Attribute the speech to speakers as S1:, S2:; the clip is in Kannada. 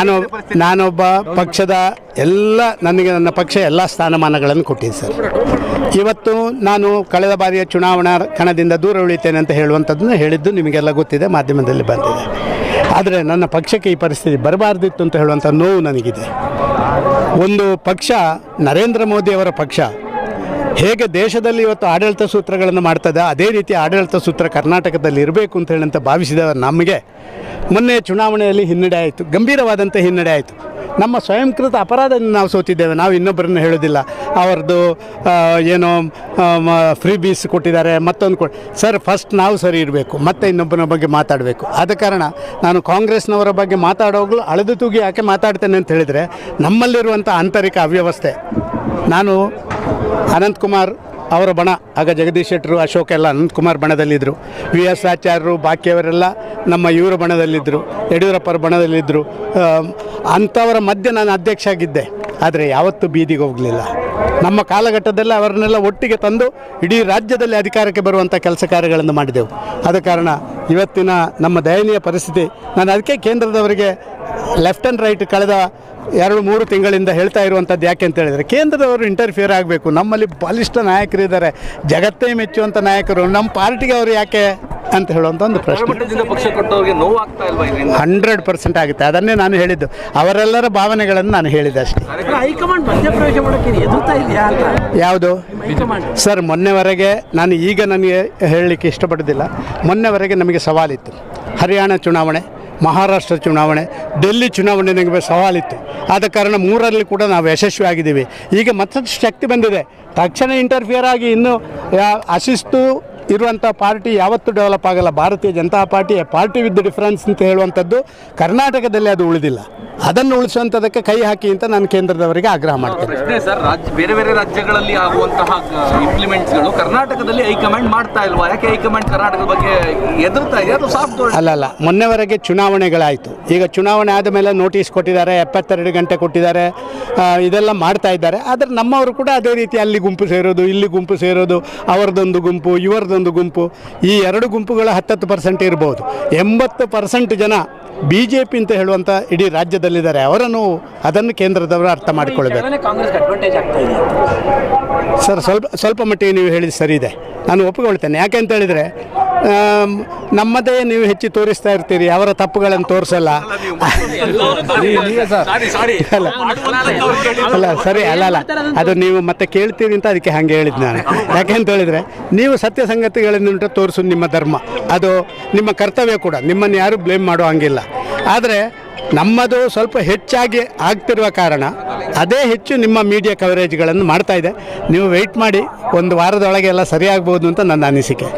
S1: ನಾನು ನಾನೊಬ್ಬ ಪಕ್ಷದ ಎಲ್ಲ ನನಗೆ ನನ್ನ ಪಕ್ಷ ಎಲ್ಲ ಸ್ಥಾನಮಾನಗಳನ್ನು ಕೊಟ್ಟಿದೆ ಸರ್. ಇವತ್ತು ನಾನು ಕಳೆದ ಬಾರಿಯ ಚುನಾವಣಾ ಕಣದಿಂದ ದೂರ ಉಳಿತೇನೆ ಅಂತ ಹೇಳುವಂಥದ್ದನ್ನು ಹೇಳಿದ್ದು ನಿಮಗೆಲ್ಲ ಗೊತ್ತಿದೆ, ಮಾಧ್ಯಮದಲ್ಲಿ ಬಂದಿದೆ. ಆದರೆ ನನ್ನ ಪಕ್ಷಕ್ಕೆ ಈ ಪರಿಸ್ಥಿತಿ ಬರಬಾರ್ದಿತ್ತು ಅಂತ ಹೇಳುವಂಥ ನೋವು ನನಗಿದೆ. ಒಂದು ಪಕ್ಷ ನರೇಂದ್ರ ಮೋದಿಯವರ ಪಕ್ಷ ಹೇಗೆ ದೇಶದಲ್ಲಿ ಇವತ್ತು ಆಡಳಿತ ಸೂತ್ರಗಳನ್ನು ಮಾಡ್ತದೆ, ಅದೇ ರೀತಿ ಆಡಳಿತ ಸೂತ್ರ ಕರ್ನಾಟಕದಲ್ಲಿ ಇರಬೇಕು ಅಂತ ಹೇಳಂತ ಭಾವಿಸಿದ ನಮಗೆ. ಮೊನ್ನೆ ಚುನಾವಣೆಯಲ್ಲಿ ಹಿನ್ನಡೆ ಆಯಿತು ಗಂಭೀರವಾದಂಥ ಹಿನ್ನಡೆ ಆಯಿತು. ನಮ್ಮ ಸ್ವಯಂಕೃತ ಅಪರಾಧವನ್ನು ನಾವು ಸೋತಿದ್ದೇವೆ, ನಾವು ಇನ್ನೊಬ್ಬರನ್ನು ಹೇಳೋದಿಲ್ಲ ಅವ್ರದ್ದು ಏನು ಫ್ರೀ ಬೀಸ್ ಕೊಟ್ಟಿದ್ದಾರೆ, ಮತ್ತೊಂದು ಕೊ, ಸರ್ ಫಸ್ಟ್ ನಾವು ಸರಿ ಇರಬೇಕು, ಮತ್ತೆ ಇನ್ನೊಬ್ಬನ ಬಗ್ಗೆ ಮಾತಾಡಬೇಕು. ಆದ ಕಾರಣ ನಾನು ಕಾಂಗ್ರೆಸ್ನವರ ಬಗ್ಗೆ ಮಾತಾಡೋಗ್ಲು ಅಳೆದು ತೂಗಿ ಯಾಕೆ ಮಾತಾಡ್ತೇನೆ ಅಂತ ಹೇಳಿದರೆ, ನಮ್ಮಲ್ಲಿರುವಂಥ ಆಂತರಿಕ ಅವ್ಯವಸ್ಥೆ. ನಾನು ಅನಂತಕುಮಾರ್ ಅವರ ಬಣ. ಆಗ ಜಗದೀಶ್ ಶೆಟ್ಟರು, ಅಶೋಕ ಎಲ್ಲ ಅನಂತಕುಮಾರ್ ಬಣದಲ್ಲಿದ್ದರು ವಿ ಎಸ್ ಆಚಾರ್ಯರು ಬಾಕಿಯವರೆಲ್ಲ ನಮ್ಮ ಇವರ ಬಣದಲ್ಲಿದ್ದರು ಯಡಿಯೂರಪ್ಪರ ಬಣದಲ್ಲಿದ್ದರು ಅಂಥವರ ಮಧ್ಯೆ ನಾನು ಅಧ್ಯಕ್ಷ ಆಗಿದ್ದೆ ಆದರೆ ಯಾವತ್ತೂ ಬೀದಿಗೆ ಹೋಗಲಿಲ್ಲ. ನಮ್ಮ ಕಾಲಘಟ್ಟದಲ್ಲಿ ಅವರನ್ನೆಲ್ಲ ಒಟ್ಟಿಗೆ ತಂದು ಇಡೀ ರಾಜ್ಯದಲ್ಲಿ ಅಧಿಕಾರಕ್ಕೆ ಬರುವಂಥ ಕೆಲಸ ಕಾರ್ಯಗಳನ್ನು ಮಾಡಿದೆವು. ಆದ ಕಾರಣ ಇವತ್ತಿನ ನಮ್ಮ ದಯನೀಯ ಪರಿಸ್ಥಿತಿ, ನಾನು ಅದಕ್ಕೆ ಕೇಂದ್ರದವರಿಗೆ ಲೆಫ್ಟ್ ಆ್ಯಂಡ್ ರೈಟ್ ಕಳೆದ ಎರಡು ಮೂರು ತಿಂಗಳಿಂದ ಹೇಳ್ತಾ ಇರುವಂಥದ್ದು ಯಾಕೆ ಅಂತ ಹೇಳಿದರೆ ಕೇಂದ್ರದವರು ಇಂಟರ್ಫಿಯರ್ ಆಗಬೇಕು. ನಮ್ಮಲ್ಲಿ ಬಲಿಷ್ಠ ನಾಯಕರಿದ್ದಾರೆ. ಜಗತ್ತೇ ಮೆಚ್ಚುವಂಥ ನಾಯಕರು. ನಮ್ಮ ಪಾರ್ಟಿಗೆ ಅವರು ಯಾಕೆ ಅಂತ ಹೇಳುವಂಥ ಒಂದು ಪ್ರಶ್ನೆ. ಹಂಡ್ರೆಡ್ ಪರ್ಸೆಂಟ್ ಆಗುತ್ತೆ. ಅದನ್ನೇ ನಾನು ಹೇಳಿದ್ದು. ಅವರೆಲ್ಲರ ಭಾವನೆಗಳನ್ನು ನಾನು ಹೇಳಿದೆ ಅಷ್ಟೇ. ಯಾವುದು? ಸರ್ ಮೊನ್ನೆವರೆಗೆ ನಾನು ಈಗ ನನಗೆ ಹೇಳಲಿಕ್ಕೆ ಇಷ್ಟಪಡೋದಿಲ್ಲ ಮೊನ್ನೆವರೆಗೆ ನಮಗೆ ಸವಾಲಿತ್ತು. ಹರಿಯಾಣ ಚುನಾವಣೆ. ಮಹಾರಾಷ್ಟ್ರ ಚುನಾವಣೆ, ಡೆಲ್ಲಿ ಚುನಾವಣೆ ನಮಗೆ ಸವಾಲಿತ್ತು. ಆದ ಕಾರಣ ಮೂರರಲ್ಲಿ ಕೂಡ ನಾವು ಯಶಸ್ವಿ ಆಗಿದ್ದೀವಿ ಈಗ ಮತ್ತಷ್ಟು ಶಕ್ತಿ ಬಂದಿದೆ. ತಕ್ಷಣ ಇಂಟರ್ಫಿಯರ್ ಆಗಿ ಇನ್ನು ಅಶಿಸ್ತು ಇರುವಂಥ ಪಾರ್ಟಿ ಯಾವತ್ತೂ ಡೆವಲಪ್ ಆಗಲ್ಲ. Bharatiya Janata party party with difference ಅಂತ ಹೇಳುವಂಥದ್ದು ಕರ್ನಾಟಕದಲ್ಲಿ ಅದು ಉಳಿದಿಲ್ಲ. ಅದನ್ನು ಉಳಿಸುವಂಥದ್ದಕ್ಕೆ ಕೈ ಹಾಕಿ ಅಂತ ನಾನು ಕೇಂದ್ರದವರಿಗೆ ಆಗ್ರಹ ಮಾಡ್ತೇನೆ.
S2: ಸರ್ ರಾಜ್ಯ ಬೇರೆ ಬೇರೆ ರಾಜ್ಯಗಳಲ್ಲಿ ಆಗುವಂತಹ ಇಂಪ್ಲಿಮೆಂಟ್ಸ್ಗಳು ಕರ್ನಾಟಕದಲ್ಲಿ ಹೈಕಮಾಂಡ್ ಮಾಡ್ತಾ ಇಲ್ವಾ? ಯಾಕೆ ಹೈಕಮಾಂಡ್ ಕರ್ನಾಟಕದ ಬಗ್ಗೆ ಎದುರ್ತಾ ಇದೆ? ಅದು ಸಾಫ್ಟ್
S1: ಅಲ್ಲ ಅಲ್ಲ. ಮೊನ್ನೆವರೆಗೆ ಚುನಾವಣೆಗಳಾಯಿತು. ಈಗ ಚುನಾವಣೆ ಆದ ಮೇಲೆ ನೋಟಿಸ್ ಕೊಟ್ಟಿದ್ದಾರೆ ಎಪ್ಪತ್ತೆರಡು ಗಂಟೆ ಕೊಟ್ಟಿದ್ದಾರೆ. ಇದೆಲ್ಲ ಮಾಡ್ತಾ ಇದ್ದಾರೆ. ಆದರೆ ನಮ್ಮವರು ಕೂಡ ಅದೇ ರೀತಿ ಅಲ್ಲಿ ಗುಂಪು ಸೇರೋದು ಇಲ್ಲಿ ಗುಂಪು ಸೇರೋದು ಅವರದೊಂದು ಗುಂಪು ಇವರದೊಂದು ಗುಂಪು. ಈ ಎರಡು ಗುಂಪುಗಳ ಹತ್ತತ್ತು ಪರ್ಸೆಂಟ್ ಇರ್ಬೋದು. ಎಂಬತ್ತು ಪರ್ಸೆಂಟ್ ಜನ ಬಿ ಜೆ ಪಿ ಅಂತ ಹೇಳುವಂಥ ಇಡೀ ರಾಜ್ಯದಲ್ಲಿದ್ದಾರೆ. ಅವರನ್ನು ಅದನ್ನು ಕೇಂದ್ರದವರು ಅರ್ಥ
S3: ಇದೆ.
S1: ಸರ್ ಸ್ವಲ್ಪ ಸ್ವಲ್ಪ ಮಟ್ಟಿಗೆ ನೀವು ಹೇಳಿದ ಸರಿ ಇದೆ. ನಾನು ಒಪ್ಪಿಕೊಳ್ತೇನೆ. ಯಾಕೆ ಅಂತ ಹೇಳಿದರೆ ನಮ್ಮದೇ ನೀವು ಹೆಚ್ಚು ತೋರಿಸ್ತಾ ಇರ್ತೀರಿ, ಅವರ ತಪ್ಪುಗಳನ್ನು ತೋರಿಸಲ್ಲ. ಅಲ್ಲ, ಸರಿ, ಅಲ್ಲ ಅಲ್ಲ. ಅದು ನೀವು ಮತ್ತೆ ಕೇಳ್ತೀರಿ ಅಂತ ಅದಕ್ಕೆ ಹಾಗೆ ಹೇಳಿದ್ದು ನಾನು. ಯಾಕೆ ಅಂತ ಹೇಳಿದರೆ, ನೀವು ಸತ್ಯ ಸಂಗತಿಗಳನ್ನುಂಟು ತೋರಿಸೋದು ನಿಮ್ಮ ಧರ್ಮ. ಅದು ನಿಮ್ಮ ಕರ್ತವ್ಯ ಕೂಡ, ನಿಮ್ಮನ್ನು ಯಾರು ಬ್ಲೇಮ್ ಮಾಡೋ ಹಂಗಿಲ್ಲ. ಆದರೆ, ನಮ್ಮದು ಸ್ವಲ್ಪ ಹೆಚ್ಚಾಗಿ ಆಗ್ತಿರುವ ಕಾರಣ, ಅದೇ ಹೆಚ್ಚು ನಿಮ್ಮ ಮೀಡಿಯಾ ಕವರೇಜ್ಗಳನ್ನು ಮಾಡ್ತಾ ಇದೆ. ನೀವು ವೆಯ್ಟ್ ಮಾಡಿ, ಒಂದು ವಾರದೊಳಗೆ ಎಲ್ಲ ಸರಿಯಾಗ್ಬೋದು ಅಂತ ನನ್ನ ಅನಿಸಿಕೆ.